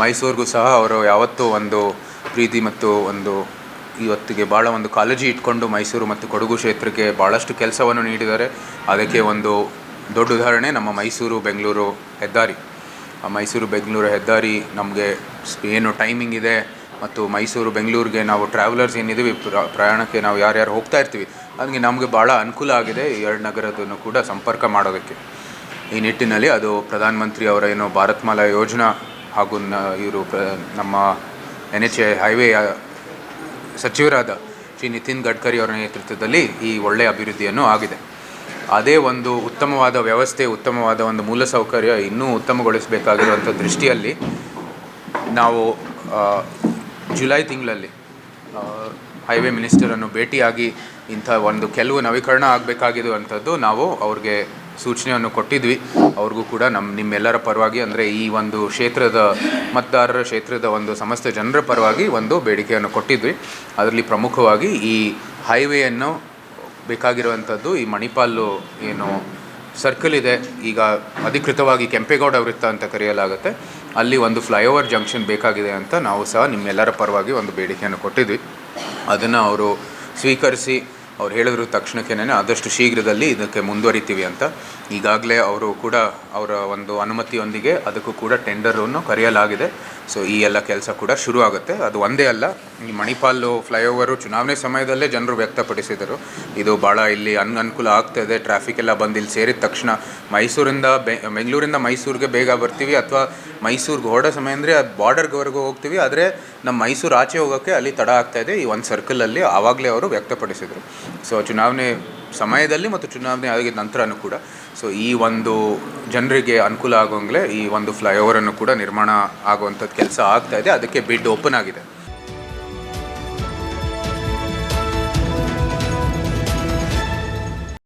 ಮೈಸೂರಿಗೂ ಸಹ ಅವರು ಯಾವತ್ತೂ ಒಂದು ಪ್ರೀತಿ ಮತ್ತು ಒಂದು ಇವತ್ತಿಗೆ ಭಾಳ ಒಂದು ಕಾಳಜಿ ಇಟ್ಕೊಂಡು ಮೈಸೂರು ಮತ್ತು ಕೊಡಗು ಕ್ಷೇತ್ರಕ್ಕೆ ಭಾಳಷ್ಟು ಕೆಲಸವನ್ನು ನೀಡಿದ್ದಾರೆ. ಅದಕ್ಕೆ ಒಂದು ದೊಡ್ಡ ಉದಾಹರಣೆ ನಮ್ಮ ಮೈಸೂರು ಬೆಂಗಳೂರು ಹೆದ್ದಾರಿ. ಆ ಮೈಸೂರು ಬೆಂಗಳೂರು ಹೆದ್ದಾರಿ ನಮಗೆ ಏನು ಟೈಮಿಂಗ್ ಇದೆ ಮತ್ತು ಮೈಸೂರು ಬೆಂಗಳೂರಿಗೆ ನಾವು ಟ್ರಾವೆಲರ್ಸ್ ಏನಿದ್ದೀವಿ, ಪ್ರ- ಪ್ರಯಾಣಕ್ಕೆ ನಾವು ಯಾರ್ಯಾರು ಹೋಗ್ತಾ ಇರ್ತೀವಿ, ಅದಕ್ಕೆ ನಮಗೆ ಭಾಳ ಅನುಕೂಲ ಆಗಿದೆ ಈ ಎರಡು ನಗರದನ್ನು ಕೂಡ ಸಂಪರ್ಕ ಮಾಡೋದಕ್ಕೆ. ಈ ನಿಟ್ಟಿನಲ್ಲಿ ಅದು ಪ್ರಧಾನಮಂತ್ರಿ ಅವರ ಏನು ಭಾರತ್ಮಾಲಾ ಯೋಜನಾ ಹಾಗೂ ಇವರು ನಮ್ಮ ಎನ್ ಎಚ್ ಎ ಹೈವೇಯ ಸಚಿವರಾದ ಶ್ರೀ ನಿತಿನ್ ಗಡ್ಕರಿ ಅವರ ನೇತೃತ್ವದಲ್ಲಿ ಈ ಒಳ್ಳೆಯ ಅಭಿವೃದ್ಧಿಯನ್ನು ಆಗಿದೆ. ಅದೇ ಒಂದು ಉತ್ತಮವಾದ ವ್ಯವಸ್ಥೆ, ಉತ್ತಮವಾದ ಒಂದು ಮೂಲಸೌಕರ್ಯ ಇನ್ನೂ ಉತ್ತಮಗೊಳಿಸಬೇಕಾಗಿರುವಂಥ ದೃಷ್ಟಿಯಲ್ಲಿ ನಾವು ಜುಲೈ ತಿಂಗಳಲ್ಲಿ ಹೈವೇ ಮಿನಿಸ್ಟರನ್ನು ಭೇಟಿಯಾಗಿ ಇಂಥ ಒಂದು ಕೆಲವು ನವೀಕರಣ ಆಗಬೇಕಾಗಿರುವಂಥದ್ದು ನಾವು ಅವ್ರಿಗೆ ಸೂಚನೆಯನ್ನು ಕೊಟ್ಟಿದ್ವಿ. ಅವ್ರಿಗೂ ಕೂಡ ನಮ್ಮ ನಿಮ್ಮೆಲ್ಲರ ಪರವಾಗಿ ಅಂದರೆ ಈ ಒಂದು ಕ್ಷೇತ್ರದ ಮತದಾರರ ಕ್ಷೇತ್ರದ ಒಂದು ಸಮಸ್ತ ಜನರ ಪರವಾಗಿ ಒಂದು ಬೇಡಿಕೆಯನ್ನು ಕೊಟ್ಟಿದ್ವಿ. ಅದರಲ್ಲಿ ಪ್ರಮುಖವಾಗಿ ಈ ಹೈವೇಯನ್ನು ಬೇಕಾಗಿರುವಂಥದ್ದು ಈ ಮಣಿಪಾಲು ಏನು ಸರ್ಕಲ್ ಇದೆ. ಈಗ ಅಧಿಕೃತವಾಗಿ ಕೆಂಪೇಗೌಡ ವೃತ್ತ ಅಂತ ಕರೆಯಲಾಗುತ್ತೆ. ಅಲ್ಲಿ ಒಂದು ಫ್ಲೈಓವರ್ ಜಂಕ್ಷನ್ ಬೇಕಾಗಿದೆ ಅಂತ ನಾವು ಸಹ ನಿಮ್ಮೆಲ್ಲರ ಪರವಾಗಿ ಒಂದು ಬೇಡಿಕೆಯನ್ನು ಕೊಟ್ಟಿದ್ವಿ. ಅದನ್ನು ಅವರು ಸ್ವೀಕರಿಸಿ ಅವ್ರು ಹೇಳಿದ್ರು ತಕ್ಷಣಕ್ಕೇನೆ ಆದಷ್ಟು ಶೀಘ್ರದಲ್ಲಿ ಇದಕ್ಕೆ ಮುಂದುವರಿತೀವಿ ಅಂತ. ಈಗಾಗಲೇ ಅವರು ಕೂಡ ಅವರ ಒಂದು ಅನುಮತಿಯೊಂದಿಗೆ ಅದಕ್ಕೂ ಕೂಡ ಟೆಂಡರನ್ನು ಕರೆಯಲಾಗಿದೆ. ಸೊ ಈ ಎಲ್ಲ ಕೆಲಸ ಕೂಡ ಶುರು ಆಗುತ್ತೆ ಅದು ಒಂದೇ ಅಲ್ಲ ಈ ಮಣಿಪಾಲು ಫ್ಲೈಓವರು ಚುನಾವಣೆ ಸಮಯದಲ್ಲೇ ಜನರು ವ್ಯಕ್ತಪಡಿಸಿದರು. ಇದು ಭಾಳ ಇಲ್ಲಿ ಅನ್ ಅನುಕೂಲ ಆಗ್ತಾಯಿದೆ ಟ್ರಾಫಿಕ್ ಎಲ್ಲ ಬಂದು ಇಲ್ಲಿ ಸೇರಿದ ತಕ್ಷಣ ಮೈಸೂರಿಂದ ಬೆ, ಬೆಂಗಳೂರಿಂದ ಮೈಸೂರಿಗೆ ಬೇಗ ಬರ್ತೀವಿ ಅಥವಾ ಮೈಸೂರಿಗೆ ಹೊರಡೋ ಸಮಯ ಅಂದರೆ ಬಾರ್ಡರ್ಗೆವರೆಗೂ ಹೋಗ್ತೀವಿ. ಆದರೆ ನಮ್ಮ ಮೈಸೂರು ಆಚೆ ಹೋಗೋಕ್ಕೆ ಅಲ್ಲಿ ತಡ ಆಗ್ತಾ ಇದೆ. ಈ ಒಂದು ಸರ್ಕಲಲ್ಲಿ ಆವಾಗಲೇ ಅವರು ವ್ಯಕ್ತಪಡಿಸಿದರು. ಸೊ ಚುನಾವಣೆ ಸಮಯದಲ್ಲಿ ಮತ್ತು ಚುನಾವಣೆ ಆಗಿದ ನಂತರನೂ ಕೂಡ. ಸೊ ಈ ಒಂದು ಜನರಿಗೆ ಅನುಕೂಲ ಆಗೋಂಗ್ಲೇ ಈ ಒಂದು ಫ್ಲೈಓವರನ್ನು ಕೂಡ ನಿರ್ಮಾಣ ಆಗುವಂಥದ್ದು ಕೆಲಸ ಆಗ್ತಾ ಇದೆ. ಅದಕ್ಕೆ ಬಿಡ್ ಓಪನ್ ಆಗಿದೆ.